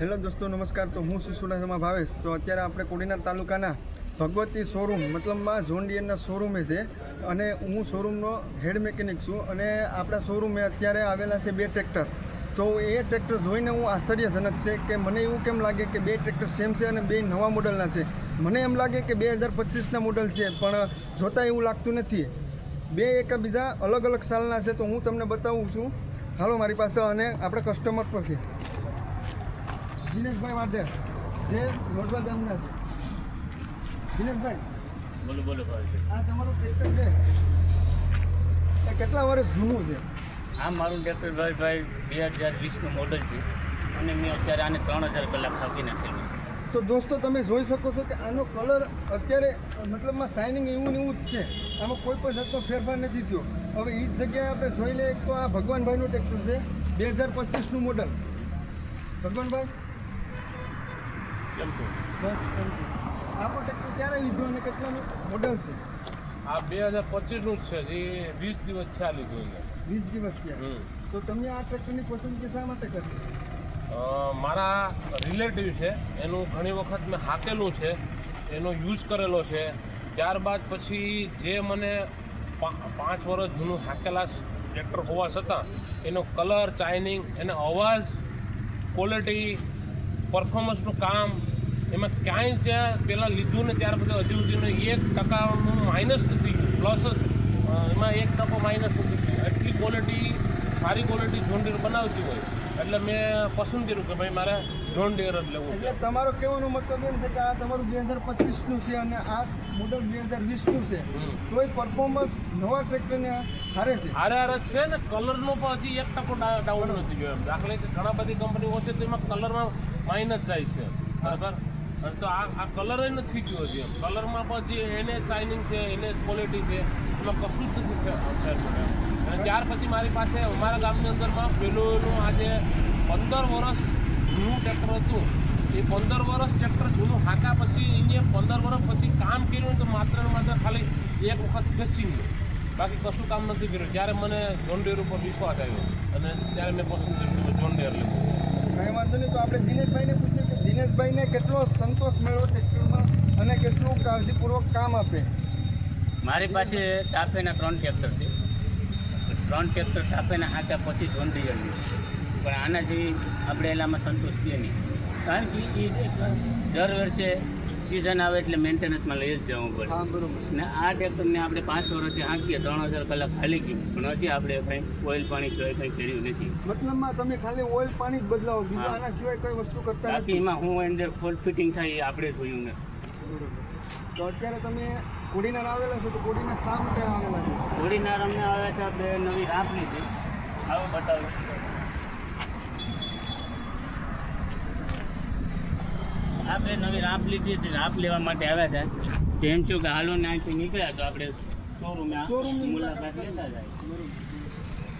Hello દોસ્તો, નમસ્કાર. તો હું સુસુડામાં ભાવેશ. તો અત્યારે આપણે કોડીનાર તાલુકાના ભગવતી શોરૂમ મતલબમાં જોન શોરૂમે છે અને હું શોરૂમનો હેડ મેકેનિક છું અને આપણા શોરૂમે અત્યારે આવેલા છે બે ટ્રેક્ટર તો એ ટ્રેક્ટર જોઈને હું આશ્ચર્યજનક છે કે મને એવું કેમ લાગે કે બે ટ્રેક્ટર સેમ છે અને બે નવા મોડલના છે? મને એમ લાગે કે બે હજાર પચીસના મોડલ છે, પણ જોતાં એવું લાગતું નથી. બે એકબીજા અલગ અલગ સાલના છે, તો હું તમને બતાવું છું. હાલો, મારી પાસે અને આપણે કસ્ટમર પર છે. દિનેશભાઈ વાઢેર જે મોટવા ગામના છે દિનેશભાઈ બોલો બોલો આ તમારું ટ્રેક્ટર છે. એ કેટલા વર્ષ જૂનું છે? આ મારું ટ્રેક્ટર ભાઈ ભાઈ બે હજાર વીસનું મોડલ છે. અને મેં અત્યારે આને ત્રણ હજાર કલાક થાકી નાખેલું તો દોસ્તો તમે જોઈ શકો છો કે આનો કલર અત્યારે મતલબમાં શાઇનિંગ એવું ને એવું જ છે. આમાં કોઈ પણ જાતનો ફેરફાર નથી થયો. હવે એ જ જગ્યાએ આપણે જોઈ લઈએ તો આ ભગવાનભાઈનું ટ્રેક્ટર છે. બે હજાર પચીસનું મોડલ ભગવાનભાઈ? કેમ છું? બસ એમ છે. આપણું ક્યારે લીધું અને કેટલાનું મોડલ છે? આ બે હજાર પચીસનું જ છે જે વીસ દિવસ છે આ લીધું એને. વીસ દિવસ થયા. તો તમે આ ટ્રેક્ટરની પસંદગી શા માટે કરી? મારા રિલેટિવ છે એનું ઘણી વખત મેં હાકેલું છે એનો યુઝ કરેલો છે. ત્યારબાદ પછી જે મને પાંચ વર્ષ જૂનું હાકેલા ટ્રેક્ટર હોવા છતાં એનો કલર ચાઇનિંગ એનો અવાજ ક્વોલિટી પરફોર્મન્સનું કામ એમાં ક્યાંય જ્યાં પહેલાં લીધું ને ત્યાર પછી હજુ સુધીનું એક ટકાનું માઇનસ નથી પ્લસ એમાં એક ટકો માઇનસ નથી એટલી ક્વોલિટી સારી ક્વોલિટી જોન ડીર બનાવતી હોય. એટલે મેં પસંદ કર્યું કે ભાઈ મારે જોન ડીર જ લેવું એટલે તમારો કહેવાનો મતલબ એમ છે કે આ તમારું બે હજાર પચીસનું છે અને આ મોડલ બે હજાર વીસનું છે. તો તોય પરફોર્મન્સ નવા ટ્રેક્ટરને હારે છે. હારે હારે છે ને કલરનો પણ હજી એક ટકો ડાઉન નથી ગયો એમ. દાખલા કે ઘણા બધી કંપનીઓ છે તો એમાં કલરમાં માઇનસ જાય છે. બરાબર? અને તો આ આ કલર નથી ગયો હજી કલરમાં પણ જે એને શાઇનિંગ છે, એને ક્વોલિટી છે, એમાં કશું જ નથી ફેર પડે એમ. અને ત્યાર પછી મારી પાસે અમારા ગામની અંદરમાં પેલું એનું આજે પંદર વર્ષ જૂનું ટ્રેક્ટર હતું. એ પંદર વર્ષ ટ્રેક્ટર જૂનું હાકા પછી એને પંદર વર્ષ પછી કામ કર્યું તો માત્ર ને માત્ર ખાલી એક વખત બેસી ગયું. બાકી કશું કામ નથી કર્યું. ત્યારે મને જોન ઉપર વિશ્વાસ આવ્યો. અને ત્યારે મેં પસંદ કર્યું જોન લેવું કંઈ વાંધો નહીં, તો આપણે દિનેશભાઈને પૂછીએ કે દિનેશભાઈને કેટલો સંતોષ મળ્યો ટ્રેક્ટરમાં અને કેટલું કાળજીપૂર્વક કામ આપે? મારી પાસે ટાપેના ત્રણ ટ્રેક્ટર છે. ત્રણ ટ્રેક્ટર ટાપેના હાંક્યા પછી જોન ડિયરની પણ આના જેવી આપણે એનામાં સંતોષ છીએ નહીં. કારણ કે એ દર વર્ષે સિઝન આવે એટલે મેન્ટેનન્સમાં લઈ જ જવું પડે. ને આ ટ્રેક્ટરને આપણે પાંચ વર્ષથી હાંકીએ ત્રણ હજાર કલાક ખાલી ગયું. પણ હજી આપણે કંઈ ઓઇલ પાણી સિવાય કંઈ કર્યું નથી. મતલબમાં તમે ખાલી ઓઇલ પાણી જ બદલાવો બીજું આના સિવાય કોઈ વસ્તુ કરતા બાકી એમાં હું અંદર ફોલ્ટ ફિટિંગ થાય એ આપણે જોયું ને તો અત્યારે તમે કોડીનાર આવેલા છો તો કોડીનાર શા માટે આવેલા છો? કોડીનાર અમને આવ્યા છે આપણે નવી રાપ લીધી આવો બતાવો. આ નવી રાપ લીધી હતી રાપ લેવા માટે આવ્યા હતા. જેમ છું કે હાલો ને અહીંથી નીકળ્યા તો આપણે શોરૂમે શોરૂમની મુલાકાત લેતા જાય.